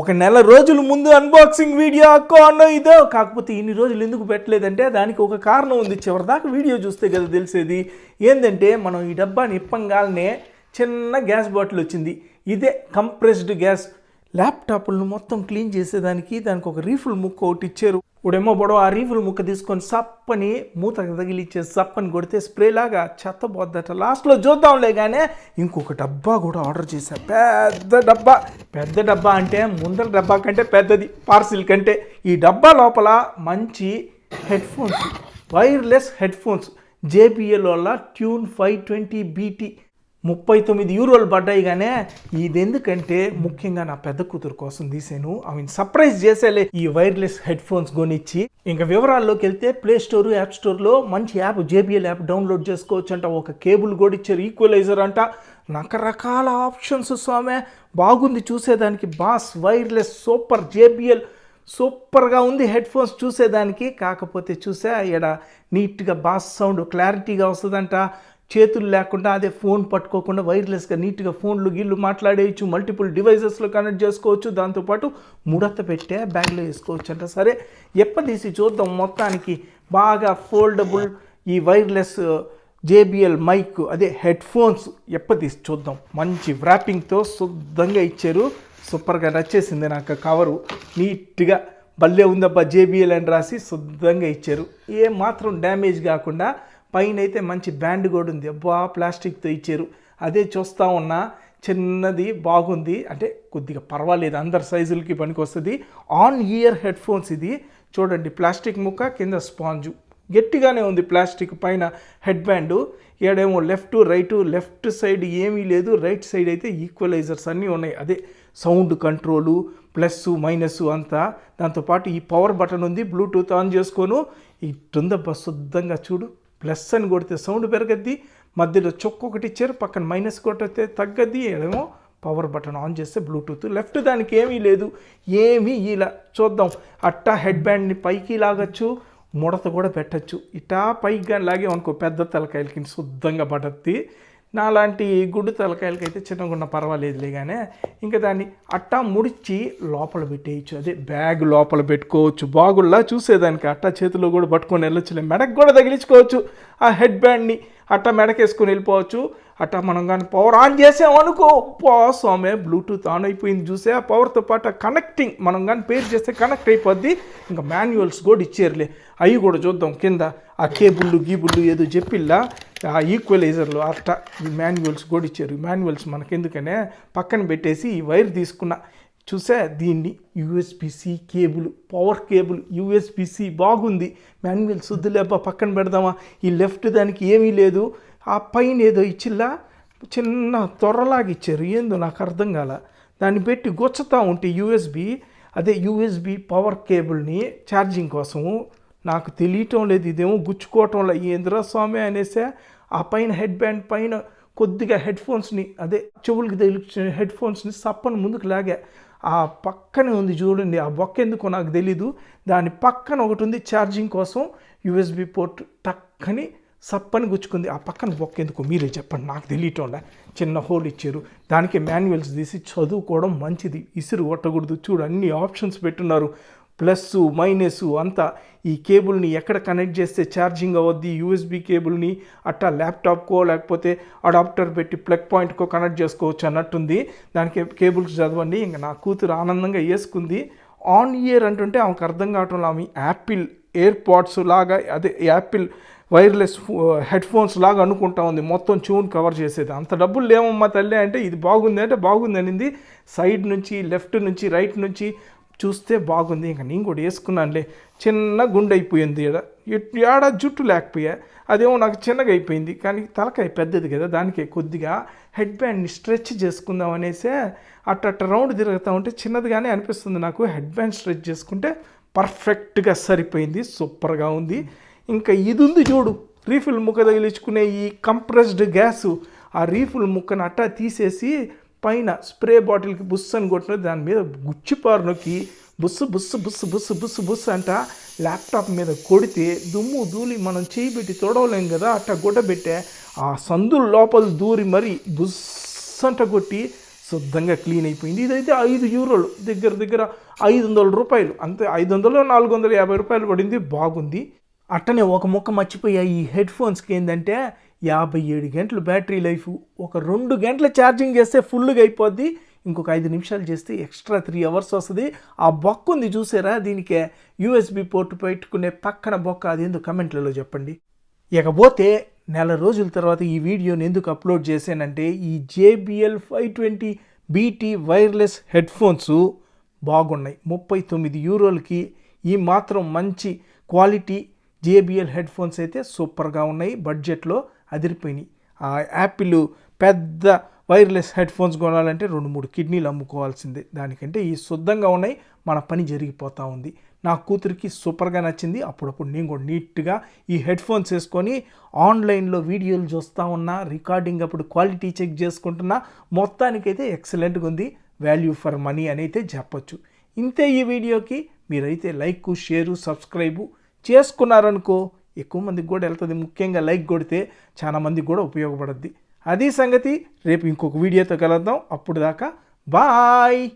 ఒక నెల రోజుల ముందు అన్బాక్సింగ్ వీడియో అక్కో అన్నో ఇదో. కాకపోతే ఇన్ని రోజులు ఎందుకు పెట్టలేదంటే దానికి ఒక కారణం ఉంది. చివరిదాకా వీడియో చూస్తే కదా తెలిసేది. ఏంటంటే మనం ఈ డబ్బాని ఇప్పంగానే చిన్న గ్యాస్ బాటిల్ వచ్చింది. ఇదే కంప్రెస్డ్ గ్యాస్. ల్యాప్టాప్లను మొత్తం క్లీన్ చేసేదానికి దానికి ఒక రీఫుల్ ముక్క ఒకటి ఇచ్చారు. ఇప్పుడేమో బొడవ ఆ రీఫుల్ ముక్క తీసుకొని సప్పని మూత తగిలిచ్చే సప్పని కొడితే స్ప్రే లాగా చెత్త పోద్దట లాస్ట్లో చూద్దాంలే కానీ ఇంకొక డబ్బా కూడా ఆర్డర్ చేశా. పెద్ద డబ్బా. పెద్ద డబ్బా అంటే ముందర డబ్బా కంటే పెద్దది పార్సిల్ కంటే. ఈ డబ్బా లోపల మంచి headphones wireless headphones JBL వల్ల ట్యూన్ ఫైవ్ ట్వంటీ బీటీ ముప్పై తొమ్మిది యూరోలు పడ్డాయి కానీ ఇది ఎందుకంటే ముఖ్యంగా నా పెద్ద కూతురు కోసం తీసాను ఆమె సర్ప్రైజ్ చేసేలే ఈ వైర్లెస్ హెడ్ ఫోన్స్ కొనిచ్చి. ఇంకా వివరాల్లోకి వెళ్తే ప్లే స్టోర్ యాప్ స్టోర్లో మంచి యాప్ జేబిఎల్ యాప్ డౌన్లోడ్ చేసుకోవచ్చు అంట ఒక కేబుల్ కూడా ఇచ్చారు ఈక్వలైజర్ అంట. రకరకాల ఆప్షన్స్ స్వామి. బాగుంది చూసేదానికి. బాస్ వైర్లెస్ సూపర్ జేబిఎల్ సూపర్గా ఉంది హెడ్ ఫోన్స్ చూసేదానికి. కాకపోతే చూసా ఇక్కడ నీట్గా బాస్ సౌండ్ క్లారిటీగా వస్తుందంట. చేతులు లేకుండా అదే ఫోన్ పట్టుకోకుండా వైర్లెస్గా నీట్గా ఫోన్లు గిళ్ళు మాట్లాడేయచ్చు మల్టిపుల్ డివైజెస్లో కనెక్ట్ చేసుకోవచ్చు దాంతోపాటు ముడత పెట్టే బ్యాగ్లో వేసుకోవచ్చు అంట. సరే ఎప్పదీసి చూద్దాం మొత్తానికి బాగా ఫోల్డబుల్ ఈ వైర్లెస్ జేబిఎల్ మైక్ అదే హెడ్ ఫోన్స్ ఎప్పదీసి చూద్దాం. మంచి వ్రాపింగ్తో శుద్ధంగా ఇచ్చారు. సూపర్గా నచ్చేసింది నాకు కవరు నీట్గా భలే ఉందబ్బా జేబిఎల్ అని రాసి శుద్ధంగా ఇచ్చారు. ఏ మాత్రం డ్యామేజ్ కాకుండా పైన అయితే మంచి బ్యాండ్ కూడా ఉంది. అబ్బా ప్లాస్టిక్తో ఇచ్చారు. అదే చూస్తూ ఉన్నా చిన్నది బాగుంది. అంటే కొద్దిగా పర్వాలేదు అందరి సైజులకి పనికి వస్తుంది ఆన్ ఇయర్ హెడ్ ఫోన్స్ ఇది. చూడండి ప్లాస్టిక్ ముక్క కింద స్పాంజు. గట్టిగానే ఉంది ప్లాస్టిక్ పైన హెడ్ బ్యాండు ఏడేమో లెఫ్ట్ రైట్ లెఫ్ట్ సైడ్ ఏమీ లేదు. రైట్ సైడ్ అయితే ఈక్వలైజర్స్ అన్నీ ఉన్నాయి. అదే సౌండ్ కంట్రోలు ప్లస్ మైనస్ అంతా. దాంతోపాటు ఈ పవర్ బటన్ ఉంది. బ్లూటూత్ ఆన్ చేసుకోను. ఇటుందబ్బా శుద్ధంగా చూడు. ప్లస్ అని కొడితే సౌండ్ పెరగద్ది మధ్యలో చొక్కు ఒకటి ఇచ్చారు పక్కన మైనస్ కొట్టితే తగ్గద్ది ఏమో పవర్ బటన్ ఆన్ చేస్తే బ్లూటూత్. లెఫ్ట్ దానికి ఏమీ లేదు ఏమీ ఇలా చూద్దాం. అట్టా హెడ్ బ్యాండ్ని పైకి లాగచ్చు ముడత కూడా పెట్టచ్చు. ఇటా పైకి కానీ లాగే అనుకో పెద్ద తలకాయలకి శుద్ధంగా పడద్ది. నాలాంటి గుడ్డు తలకాయలకి అయితే చిన్నగా ఉన్న పర్వాలేదులే కానీ ఇంకా దాన్ని అట్టా ముడిచి లోపల పెట్టేయచ్చు. అదే బ్యాగ్ లోపల పెట్టుకోవచ్చు. బాగుల్లా చూసేదానికి అట్టా చేతిలో కూడా పట్టుకొని వెళ్ళొచ్చులే. మెడకు కూడా తగిలించుకోవచ్చు. ఆ హెడ్ బ్యాండ్ని అట్టా మెడకేసుకొని వెళ్ళిపోవచ్చు. అట్టా మనం కానీ పవర్ ఆన్ చేసామనుకో పోసమే బ్లూటూత్ ఆన్ అయిపోయింది చూసే. ఆ పవర్తో పాటు కనెక్టింగ్ మనం కానీ పేరు చేస్తే కనెక్ట్ అయిపోద్ది. ఇంకా మాన్యువల్స్ కూడా ఇచ్చేయర్లే అవి కూడా చూద్దాం కింద. ఆ కేబుల్లు గీబుల్లు ఏదో చెప్పిల్లా. ఆ ఈక్వలైజర్లు అట్టా ఈ మాన్యువల్స్ కూడా ఇచ్చారు. మాన్యువల్స్ మనకెందుకనే పక్కన పెట్టేసి ఈ వైర్ తీసుకున్న చూసా దీన్ని? USB C cable power cable USB C బాగుంది. మాన్యువల్ శుద్ధులేబ్బా పక్కన పెడదామా? ఈ లెఫ్ట్ దానికి ఏమీ లేదు. ఆ పైన ఏదో ఇచ్చిల్లా చిన్న త్వరలాగా ఇచ్చారు. ఏందో నాకు అర్థం కాల. దాన్ని పెట్టి గుచ్చుతా ఉంటే యూఎస్బి అదే యూఎస్బి పవర్ కేబుల్ని ఛార్జింగ్ కోసము నాకు తెలియటం లేదు ఇదేమో గుచ్చుకోవటంలో ఏంద్రా స్వామి అనేసే ఆ పైన హెడ్ బ్యాండ్ పైన కొద్దిగా హెడ్ ఫోన్స్ని అదే చెవులకి తగిలించిన హెడ్ ఫోన్స్ని సప్పని ముందుకు లాగా ఆ పక్కనే ఉంది చూడండి. ఆ బొక్క ఎందుకో నాకు తెలీదు. దాని పక్కన ఒకటి ఉంది ఛార్జింగ్ కోసం యూఎస్బి పోర్ట్ టక్కని సప్పని గుచ్చుకుంది. ఆ పక్కన బొక్క ఎందుకు మీరే చెప్పండి నాకు తెలియటంలే చిన్న హోల్ ఇచ్చారు. దానికి మాన్యువల్స్ తీసి చదువుకోవడం మంచిది. ఇసురు కొట్టకూడదు. చూడు అన్ని ఆప్షన్స్ పెట్టున్నారు. ప్లస్ మైనస్ అంతా ఈ కేబుల్ని ఎక్కడ కనెక్ట్ చేస్తే ఛార్జింగ్ అవ్వద్ది యూఎస్బి కేబుల్ని అట్టా ల్యాప్టాప్కో లేకపోతే అడాప్టర్ పెట్టి ప్లగ్ పాయింట్కో కనెక్ట్ చేసుకోవచ్చు అన్నట్టుంది. దానికి కేబుల్స్ చదవండి. ఇంకా నా కూతురు ఆనందంగా వేసుకుంది ఆన్ ఇయర్ అంటుంటే ఆమెకు అర్థం కావటం ఆమె యాపిల్ ఎయిర్ పాడ్స్ లాగా అదే యాపిల్ వైర్లెస్ హెడ్ ఫోన్స్ లాగా అనుకుంటా ఉంది. మొత్తం ట్యూన్ కవర్ చేసేది. అంత డబ్బులు లేవమ్మా తల్లి అంటే ఇది బాగుంది అంటే బాగుంది అనింది. సైడ్ నుంచి లెఫ్ట్ నుంచి రైట్ నుంచి చూస్తే బాగుంది. ఇంకా నేను కూడా వేసుకున్నానులే. చిన్న గుండె అయిపోయింది ఈడ. ఏడ జుట్టు లేకపోయా. అదేమో నాకు చిన్నగా అయిపోయింది. కానీ తలకాయ పెద్దది కదా దానికి కొద్దిగా హెడ్ బ్యాండ్ని స్ట్రెచ్ చేసుకుందాం అనేసే అట్ట అట్ట రౌండ్ తిరుగుతూ ఉంటే చిన్నదిగానే అనిపిస్తుంది నాకు. హెడ్ బ్యాండ్ స్ట్రెచ్ చేసుకుంటే పర్ఫెక్ట్గా సరిపోయింది సూపర్గా ఉంది. ఇంకా ఇది ఉంది చూడు రీఫిల్ ముక్క తగిలించుకునే ఈ కంప్రెస్డ్ గ్యాసు. ఆ రీఫిల్ ముక్కను అట్టా తీసేసి పైన స్ప్రే బాటిల్కి బుస్ అని కొట్టిన దాని మీద గుచ్చిపారు నొక్కి బుస్సు బుస్సు బుస్సు బుస్సు బుస్సు బుస్సు అంట ల్యాప్టాప్ మీద కొడితే దుమ్ము దూలి మనం చేయి పెట్టి తొడవలేం కదా అట్ట గుడ్డబెట్టే ఆ సందుల లోపల దూరి మరి బుస్ అంట కొట్టి శుద్ధంగా క్లీన్ అయిపోయింది. ఇదైతే ఐదు యూరోలు దగ్గర దగ్గర ఐదు వందల రూపాయలు అంతే ఐదు వందలు నాలుగు వందల యాభై రూపాయలు పడింది బాగుంది. అట్టనే ఒక ముక్క మర్చిపోయా ఈ హెడ్ ఫోన్స్కి ఏంటంటే యాభై ఏడు గంటలు బ్యాటరీ లైఫ్. ఒక రెండు గంటల ఛార్జింగ్ చేస్తే ఫుల్గా అయిపోద్ది. ఇంకొక ఐదు నిమిషాలు చేస్తే ఎక్స్ట్రా త్రీ అవర్స్ వస్తుంది. ఆ బొక్క ఉంది చూసారా? దీనికి యూఎస్బి పోర్ట్ పెట్టుకునే పక్కన బొక్క. అదేందో కమెంట్లలో చెప్పండి. ఇకపోతే నెల రోజుల తర్వాత ఈ వీడియోని ఎందుకు అప్లోడ్ చేశానంటే ఈ JBL five twenty BT wireless headphones బాగున్నాయి. ముప్పై తొమ్మిది యూరోలకి ఈ మాత్రం మంచి క్వాలిటీ జేబిఎల్ హెడ్ ఫోన్స్ అయితే సూపర్గా ఉన్నాయి. బడ్జెట్లో అదిరిపోయినాయి. ఆ యాపిల్ పెద్ద వైర్లెస్ హెడ్ ఫోన్స్ కొనాలంటే రెండు మూడు కిడ్నీలు అమ్ముకోవాల్సిందే. దానికంటే ఈ శుద్ధంగా ఉన్నాయి మన పని జరిగిపోతూ ఉంది. నా కూతురికి సూపర్గా నచ్చింది. అప్పుడప్పుడు నేను కూడా నీట్గా ఈ హెడ్ ఫోన్స్ వేసుకొని ఆన్లైన్లో వీడియోలు చూస్తూ ఉన్నా రికార్డింగ్ అప్పుడు క్వాలిటీ చెక్ చేసుకుంటున్నా మొత్తానికైతే ఎక్సలెంట్గా ఉంది. వాల్యూ ఫర్ మనీ అని అయితే చెప్పొచ్చు. ఇంతే ఈ వీడియోకి. మీరైతే లైక్ షేరు సబ్స్క్రైబు చేసుకున్నారనుకో ఎక్కువ మందికి కూడా వెళ్తుంది. ముఖ్యంగా లైక్ కొడితే చాలా మందికి కూడా ఉపయోగపడుద్ది. అది సంగతి రేపు ఇంకొక వీడియోతో కలుద్దాం. అప్పుడు దాకా బాయ్.